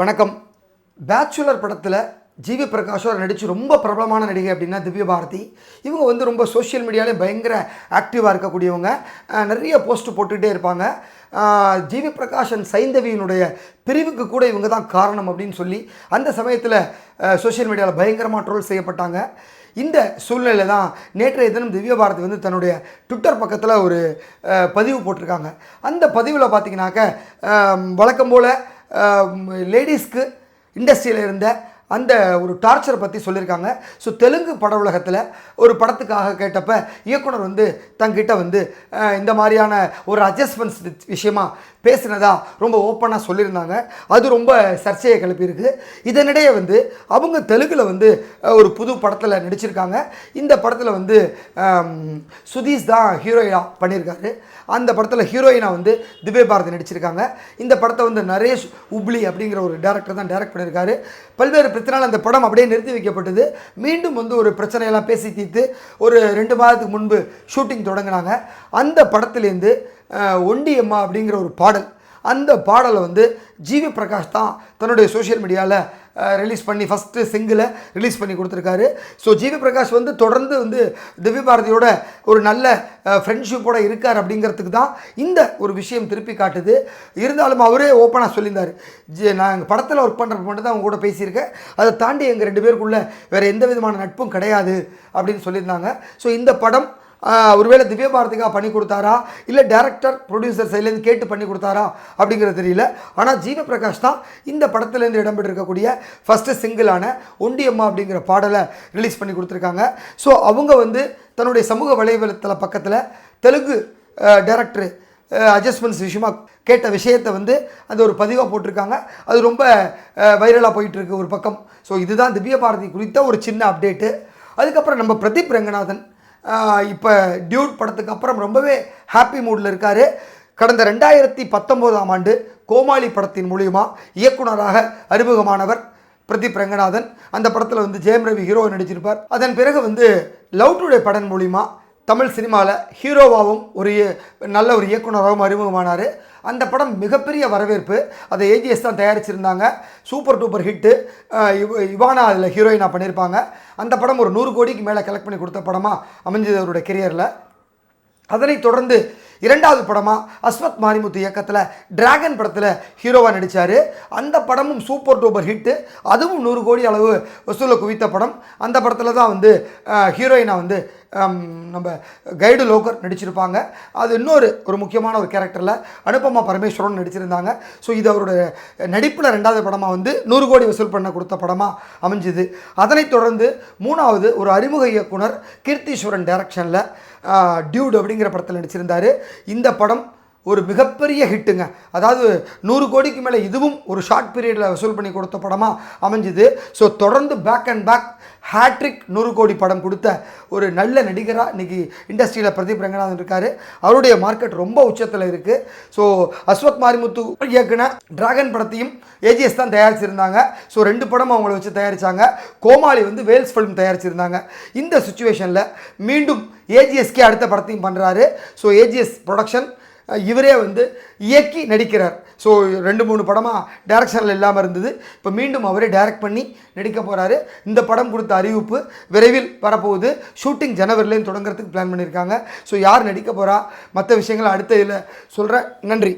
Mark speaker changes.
Speaker 1: வணக்கம். பேச்சுலர் படத்தில் ஜிவி பிரகாஷோர் நடித்து ரொம்ப பிரபலமான நடிகை அப்படின்னா திவ்ய பாரதி. இவங்க வந்து ரொம்ப சோஷியல் மீடியாலே பயங்கர ஆக்டிவாக இருக்கக்கூடியவங்க. நிறைய போஸ்ட் போட்டுகிட்டே இருப்பாங்க. ஜிவி பிரகாஷ் சைந்தவியினுடைய பிரிவுக்கு கூட இவங்க தான் காரணம் அப்படின்னு சொல்லி அந்த சமயத்தில் சோஷியல் மீடியாவில் பயங்கரமாக ட்ரோல் செய்யப்பட்டாங்க. இந்த சூழ்நிலை தான் நேற்றைய தினம் திவ்ய பாரதி வந்து தன்னுடைய ட்விட்டர் பக்கத்தில் ஒரு பதிவு போட்டிருக்காங்க. அந்த பதிவில் பார்த்தீங்கன்னாக்க வழக்கம் போல் லேடிஸ்க்கு இண்டஸ்ட்ரியில் இருந்த அந்த ஒரு டார்ச்சரை பற்றி சொல்லியிருக்காங்க. ஸோ தெலுங்கு பட உலகத்தில் ஒரு படத்துக்காக கேட்டப்ப இயக்குனர் வந்து தங்கிட்ட வந்து இந்த மாதிரியான ஒரு அட்ஜஸ்ட்மெண்ட்ஸ் விஷயமா பேசினதா ரொம்ப ஓப்பனாக சொல்லியிருந்தாங்க. அது ரொம்ப சர்ச்சையை கிளப்பியிருக்கு. இதனிடையே வந்து அவங்க தெலுங்கில் வந்து ஒரு புது படத்தில் நடிச்சிருக்காங்க. இந்த படத்தில் வந்து சுதீஷ் தான் ஹீரோயினாக பண்ணியிருக்காரு. அந்த படத்தில் ஹீரோயினாக வந்து திவ்ய பாரதி நடிச்சிருக்காங்க. இந்த படத்தை வந்து நரேஷ் உப்ளி அப்படிங்கிற ஒரு டேரக்டர் தான் டைரக்ட் பண்ணியிருக்காரு. பல்வேறு பிரச்சனையால் அந்த படம் அப்படியே நிறுத்தி வைக்கப்பட்டது. மீண்டும் வந்து ஒரு பிரச்சனையெல்லாம் பேசி தீர்த்து ஒரு ரெண்டு மாதத்துக்கு முன்பு ஷூட்டிங் தொடங்கினாங்க. அந்த படத்துலேருந்து ஒண்டி அம்மா அப்படிங்கிற ஒரு பாடல் அந்த பாடலை வந்து ஜிவி பிரகாஷ் தான் தன்னுடைய சோஷியல் மீடியாவில் ரிலீஸ் பண்ணி ஃபஸ்ட்டு சிங்கிளை ரிலீஸ் பண்ணி கொடுத்துருக்காரு. ஸோ ஜிவி பிரகாஷ் வந்து தொடர்ந்து வந்து திவ்ய பாரதியோட ஒரு நல்ல ஃப்ரெண்ட்ஷிப்போட இருக்கார் அப்படிங்கிறதுக்கு தான் இந்த ஒரு விஷயம் திருப்பி காட்டுது. இருந்தாலும் அவரே ஓப்பனாக சொல்லியிருந்தார். ஜி நான் எங்கள் படத்தில் ஒர்க் பண்ணுறப்ப மட்டும் தான் அவங்க கூட பேசியிருக்கேன். அதை தாண்டி எங்கள் ரெண்டு பேருக்குள்ளே வேறு எந்த விதமான நட்பும் கிடையாது அப்படின்னு சொல்லியிருந்தாங்க. ஸோ இந்த படம் ஒருவேளை திவ்ய பாரதிக்காக பண்ணி கொடுத்தாரா? இல்லை டேரக்டர் ப்ரொடியூசர் சைட்லேருந்து கேட்டு பண்ணி கொடுத்தாரா? அப்படிங்கிறது தெரியல. ஆனால் ஜீவ பிரகாஷ் தான் இந்த படத்துலேருந்து இடம்பெற்றிருக்கக்கூடிய ஃபஸ்ட்டு சிங்கிளான ஒண்டியம்மா அப்படிங்கிற பாடலை ரிலீஸ் பண்ணி கொடுத்துருக்காங்க. ஸோ அவங்க வந்து தன்னுடைய சமூக வலைவலத்தல பக்கத்தில் தெலுங்கு டேரக்டரு அட்ஜஸ்ட்மெண்ட்ஸ் விஷயமாக கேட்ட விஷயத்தை வந்து அந்த ஒரு பதிவாக போட்டிருக்காங்க. அது ரொம்ப வைரலாக போயிட்டுருக்கு ஒரு பக்கம். ஸோ இதுதான் திவ்ய பாரதி குறித்த ஒரு சின்ன அப்டேட்டு அதுக்கப்புறம் நம்ம பிரதீப் ரங்கநாதன் இப்போ டியூட் படத்துக்கு அப்புறம் ரொம்பவே ஹாப்பி மூடில் இருக்கார். கடந்த ரெண்டாயிரத்தி பத்தொம்போதாம் ஆண்டு கோமாளி படத்தின் மூலியமாக இயக்குனராக அறிமுகமானவர் பிரதீப் ரங்கநாதன். அந்த படத்தில் வந்து ஜெயம் ரவி ஹீரோ நடிச்சிருப்பார். அதன் பிறகு வந்து லவ் டுடே படம் மூலிமா தமிழ் சினிமாவில் ஹீரோவாகவும் ஒரு நல்ல ஒரு இயக்குனராகவும் அறிமுகமானார். அந்த படம் மிகப்பெரிய வரவேற்பு. அதை ஏஜிஎஸ் தான் தயாரிச்சிருந்தாங்க. சூப்பர் டூப்பர் ஹிட்டு இவ இவானா அதில் ஹீரோயினாக பண்ணியிருப்பாங்க அந்த படம் ஒரு நூறு கோடிக்கு மேலே கலெக்ட் பண்ணி கொடுத்த படமாக அமைஞ்சது அவருடைய கெரியரில். அதனைத் தொடர்ந்து இரண்டாவது படமாக அஸ்வத் மாரிமுத்து இயக்கத்தில் டிராகன் படத்தில் ஹீரோவாக நடித்தார் அந்த படமும் சூப்பர் டூப்பர் ஹிட்டு அதுவும் நூறு கோடி அளவு வசூலை குவித்த படம். அந்த படத்தில் தான் வந்து ஹீரோயினாக வந்து நம்ம கைடு லோக்கர் நடிச்சிருப்பாங்க. அது இன்னொரு ஒரு முக்கியமான ஒரு கேரக்டரில் அனுபமா பரமேஸ்வரன் நடிச்சிருந்தாங்க. ஸோ இது அவரோட நடிப்பில் ரெண்டாவது படமாக வந்து நூறு கோடி வசூல் பண்ண கொடுத்த படமாக அமைஞ்சுது. அதனைத் தொடர்ந்து மூணாவது ஒரு அறிமுக இயக்குனர் கீர்த்தீஸ்வரன் டைரக்ஷனில் டியூட் அப்படிங்கிற படத்தில் நடிச்சிருந்தார். இந்த படம் ஒரு மிகப்பெரிய ஹிட்டுங்க. அதாவது நூறு கோடிக்கு மேலே இதுவும் ஒரு ஷார்ட் பீரியடில் வசூல் பண்ணி கொடுத்த படமாக அமைஞ்சுது. ஸோ தொடர்ந்து பேக் அண்ட் பேக் ஹேட்ரிக் நூறு கோடி படம் கொடுத்த ஒரு நல்ல நடிகராக இன்னைக்கு இண்டஸ்ட்ரியில் பிரதீப் ரங்கநாதன் இருக்கார். அவருடைய மார்க்கெட் ரொம்ப உச்சத்தில் இருக்குது ஸோ அஸ்வத் மாரிமுத்து இயக்குன டிராகன் படத்தையும் ஏஜிஎஸ் தான் தயாரிச்சிருந்தாங்க. ஸோ ரெண்டு படம் அவங்கள வச்சு தயாரித்தாங்க கோமாளி வந்து வேல்ஸ் ஃபிலிம் தயாரிச்சிருந்தாங்க. இந்த சுச்சுவேஷனில் மீண்டும் ஏஜிஎஸ்கே அடுத்த படத்தையும் பண்ணுறாரு ஸோ ஏஜிஎஸ் ப்ரொடக்ஷன் இவரே வந்து இயக்கி நடிக்கிறார். ஸோ ரெண்டு மூணு படமாக டேரக்ஷனில் இல்லாமல் இருந்தது. இப்போ மீண்டும் அவரே டைரக்ட் பண்ணி நடிக்க போகிறாரு இந்த படம் கொடுத்த அறிவிப்பு விரைவில் வரப்போகுது. ஷூட்டிங் ஜனவரிலேயும் தொடங்குறதுக்கு பிளான் பண்ணியிருக்காங்க ஸோ யார் நடிக்க போகிறா மற்ற விஷயங்களை அடுத்த இதில் சொல்கிறேன் நன்றி.